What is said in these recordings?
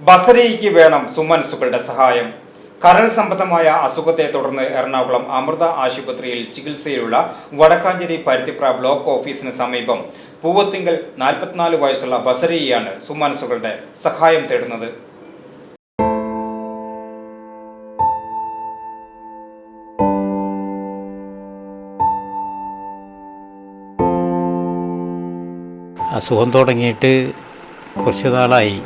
ബസരയ്ക്ക് വേണം സുമനസുകളുടെ സഹായം. കരൾ സംബന്ധമായ അസുഖത്തെ തുടർന്ന് എറണാകുളം അമൃത ആശുപത്രിയിൽ ചികിത്സയിലുള്ള വടക്കാഞ്ചേരി പരുത്തിപ്ര ബ്ലോക്ക് ഓഫീസിന് സമീപം പൂവത്തിങ്കൽ നാൽപ്പത്തിനാല് വയസ്സുള്ള ബസരയെയാണ് സുമനസുകളുടെ സഹായം തേടുന്നത്. അസുഖം തുടങ്ങിയിട്ട് കുറച്ച് നാളായി.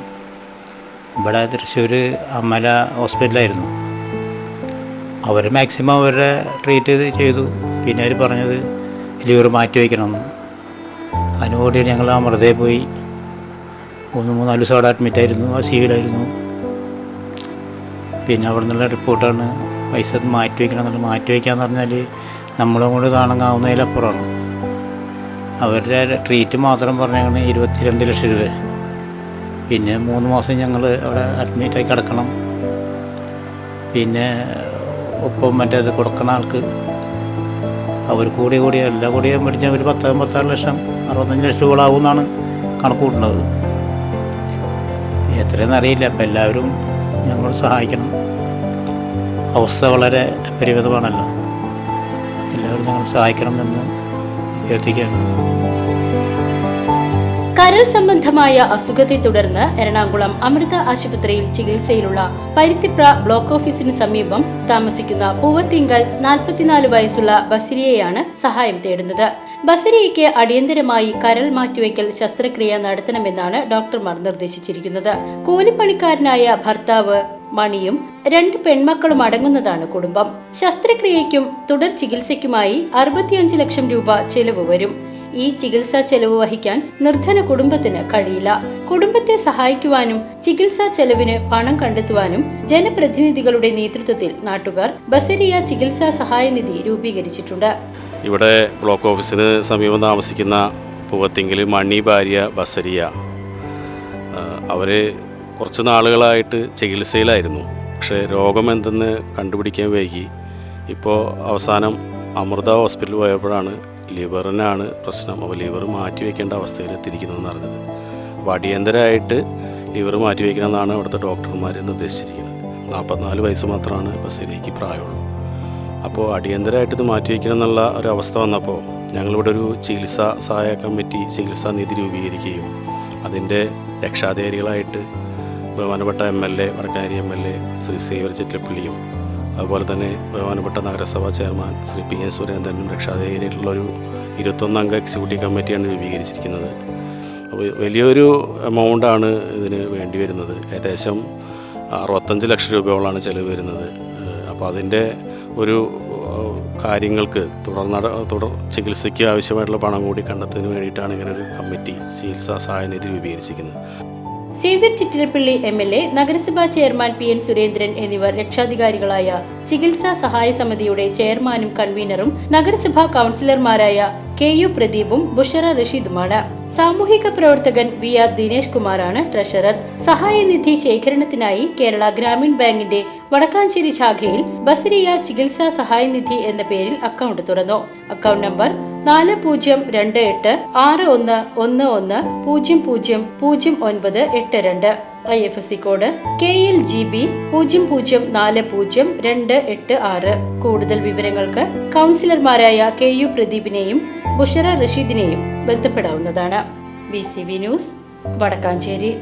ഇവിടെ തൃശ്ശൂർ അമല ഹോസ്പിറ്റലായിരുന്നു. അവർ മാക്സിമം അവരുടെ ട്രീറ്റ് ചെയ്ത്. പിന്നെ അവർ പറഞ്ഞത് ലിവർ മാറ്റി വയ്ക്കണമെന്ന് അതിനുകൂടി ഞങ്ങൾ അമൃതയിൽ പോയി മൂന്ന് മൂന്നാൽ ദിവസം അവിടെ അഡ്മിറ്റായിരുന്നു ആ സീവിലായിരുന്നു പിന്നെ അവിടെ നിന്നുള്ള റിപ്പോർട്ടാണ് പൈസ മാറ്റി വയ്ക്കണം എന്നുള്ളത്. മാറ്റി വയ്ക്കാന്ന് പറഞ്ഞാൽ നമ്മളും കാണാൻ താണങ്ങാവുന്നതിലപ്പുറമാണ്. അവരുടെ ട്രീറ്റ് മാത്രം പറഞ്ഞാൽ ഇരുപത്തിരണ്ട് ലക്ഷം രൂപ. പിന്നെ മൂന്ന് മാസം ഞങ്ങൾ അവിടെ അഡ്മിറ്റായി കിടക്കണം. പിന്നെ ഒപ്പം മറ്റേത് കൊടുക്കുന്ന ആൾക്ക് അവർ കൂടി കൂടി എല്ലാം കൂടി മേടിച്ചാൽ ഒരു പത്ത് പത്താറ് ലക്ഷം അറുപത്തഞ്ച് ലക്ഷം രൂപകളാവും എന്നാണ് കണക്ക് കൂട്ടുന്നത് എത്രയെന്ന് അറിയില്ല. അപ്പം എല്ലാവരും ഞങ്ങളോട് സഹായിക്കണം. അവസ്ഥ വളരെ പരിമിതമാണല്ലോ. എല്ലാവരും ഞങ്ങൾ സഹായിക്കണം എന്ന് അഭ്യർത്ഥിക്കുകയാണ്. കരൾ സംബന്ധമായ അസുഖത്തെ തുടർന്ന് എറണാകുളം അമൃത ആശുപത്രിയിൽ ചികിത്സയിലുള്ള പരുത്തിപ്ര ബ്ലോക്ക് ഓഫീസിന് സമീപം താമസിക്കുന്ന പൂവത്തിങ്കൽ നാൽപ്പത്തിനാല് വയസ്സുള്ള ബസിരിയെയാണ് സഹായം തേടുന്നത്. ബസരിയയ്ക്ക് അടിയന്തരമായി കരൾ മാറ്റിവെക്കൽ ശസ്ത്രക്രിയ നടത്തണമെന്നാണ് ഡോക്ടർമാർ നിർദ്ദേശിച്ചിരിക്കുന്നത്. കൂലിപ്പണിക്കാരനായ ഭർത്താവ് മണിയും രണ്ട് പെൺമക്കളും അടങ്ങുന്നതാണ് കുടുംബം. ശസ്ത്രക്രിയയ്ക്കും തുടർ ചികിത്സയ്ക്കുമായി അറുപത്തിയഞ്ച് ലക്ഷം രൂപ ചെലവ് വരും. ഈ ചികിത്സാ ചെലവ് വഹിക്കാൻ നിർധന കുടുംബത്തിന് കഴിയില്ല. കുടുംബത്തെ സഹായിക്കുവാനും ചികിത്സാ ചെലവിന് പണം കണ്ടെത്തുവാനും ജനപ്രതിനിധികളുടെ നേതൃത്വത്തിൽ നാട്ടുകാർ ബസരിയ ചികിത്സാ സഹായ നിധി രൂപീകരിച്ചിട്ടുണ്ട്. ഇവിടെ ബ്ലോക്ക് ഓഫീസിന് സമീപം താമസിക്കുന്ന പൂവത്തിങ്കിൽ മണി ഭാര്യ ബസരിയ അവർ കുറച്ച് നാളുകളായിട്ട് ചികിത്സയിലായിരുന്നു. പക്ഷേ രോഗം എന്തെന്ന് കണ്ടുപിടിക്കാൻ വൈകി. ഇപ്പോൾ അവസാനം അമൃത ഹോസ്പിറ്റലിൽ പോയപ്പോഴാണ് ലിവറിനാണ് പ്രശ്നം. അപ്പോൾ ലിവർ മാറ്റി വയ്ക്കേണ്ട അവസ്ഥയിൽ എത്തിയിരിക്കുന്നതെന്ന് അറിഞ്ഞത് അപ്പോൾ അടിയന്തരമായിട്ട് ലിവർ മാറ്റി വയ്ക്കണമെന്നാണ് അവിടുത്തെ ഡോക്ടർമാർ നിർദ്ദേശിച്ചിരിക്കുന്നത്. നാൽപ്പത്തിനാല് വയസ്സ് മാത്രമാണ് ബസ്സിലേക്ക് പ്രായമുള്ളൂ. അപ്പോൾ അടിയന്തരമായിട്ട് ഇത് മാറ്റി വയ്ക്കണം എന്നുള്ള ഒരു അവസ്ഥ വന്നപ്പോൾ ഞങ്ങളിവിടെ ഒരു ചികിത്സാ സഹായ കമ്മിറ്റി ചികിത്സാ നിധി രൂപീകരിക്കുകയും അതിന്റെ രക്ഷാധികാരികളായിട്ട് ബഹുമാനപ്പെട്ട M L A വടക്കാരി M L A Shri Xavier ചിറ്റലപ്പള്ളിയും അതുപോലെ തന്നെ ബഹുമാനപ്പെട്ട നഗരസഭാ ചെയർമാൻ ശ്രീ പി എൻ സുരേന്ദ്രനും രക്ഷാധികാരിയായിട്ടുള്ള ഒരു ഇരുപത്തൊന്നംഗ എക്സിക്യൂട്ടീവ് കമ്മിറ്റിയാണ് രൂപീകരിച്ചിരിക്കുന്നത്. അപ്പോൾ വലിയൊരു എമൗണ്ടാണ് ഇതിന് വേണ്ടി വരുന്നത്. ഏകദേശം അറുപത്തഞ്ച് ലക്ഷം രൂപയോളമാണ് ചിലവ് വരുന്നത്. അപ്പോൾ അതിന്റെ ഒരു കാര്യങ്ങൾക്ക് തുടർ നട തുടർ ചികിത്സയ്ക്ക് ആവശ്യമായിട്ടുള്ള പണം കൂടി കണ്ടെത്തുന്നതിന് വേണ്ടിയിട്ടാണ് ഇങ്ങനെ ഒരു കമ്മിറ്റി ചികിത്സാ സഹായനിധി രൂപീകരിച്ചിരിക്കുന്നത്. Xavier Chittilappally M L A നഗരസഭാ ചെയർമാൻ പി എൻ സുരേന്ദ്രൻ എന്നിവർ രക്ഷാധികാരികളായ ചികിത്സാ സഹായ സമിതിയുടെ ചെയർമാനും കൺവീനറും നഗരസഭാ കൗൺസിലർമാരായ കെ യു പ്രദീപും ബുഷറ റഷീദുമാണ്. സാമൂഹിക പ്രവർത്തകൻ വി ആർ ദിനേശ് കുമാറാണ് ട്രഷറർ. സഹായനിധി ശേഖരണത്തിനായി കേരള ഗ്രാമീൺ ബാങ്കിന്റെ വടക്കാഞ്ചേരി ശാഖയിൽ ബസരിയ ചികിത്സാ സഹായനിധി എന്ന പേരിൽ അക്കൗണ്ട് തുറന്നു. അക്കൗണ്ട് നമ്പർ നാല് പൂജ്യം രണ്ട് എട്ട് ആറ് ഒന്ന് ഒന്ന് ഒന്ന് പൂജ്യം പൂജ്യം പൂജ്യം ഒൻപത് എട്ട് രണ്ട്. I F S C code K L G B പൂജ്യം പൂജ്യം നാല് പൂജ്യം രണ്ട് എട്ട് ആറ്. കൂടുതൽ വിവരങ്ങൾക്ക് കൗൺസിലർമാരായ കെ യു പ്രദീപിനെയും ബുഷറ റഷീദിനെയും ബന്ധപ്പെടാവുന്നതാണ്. B C B news Vadakkanchery.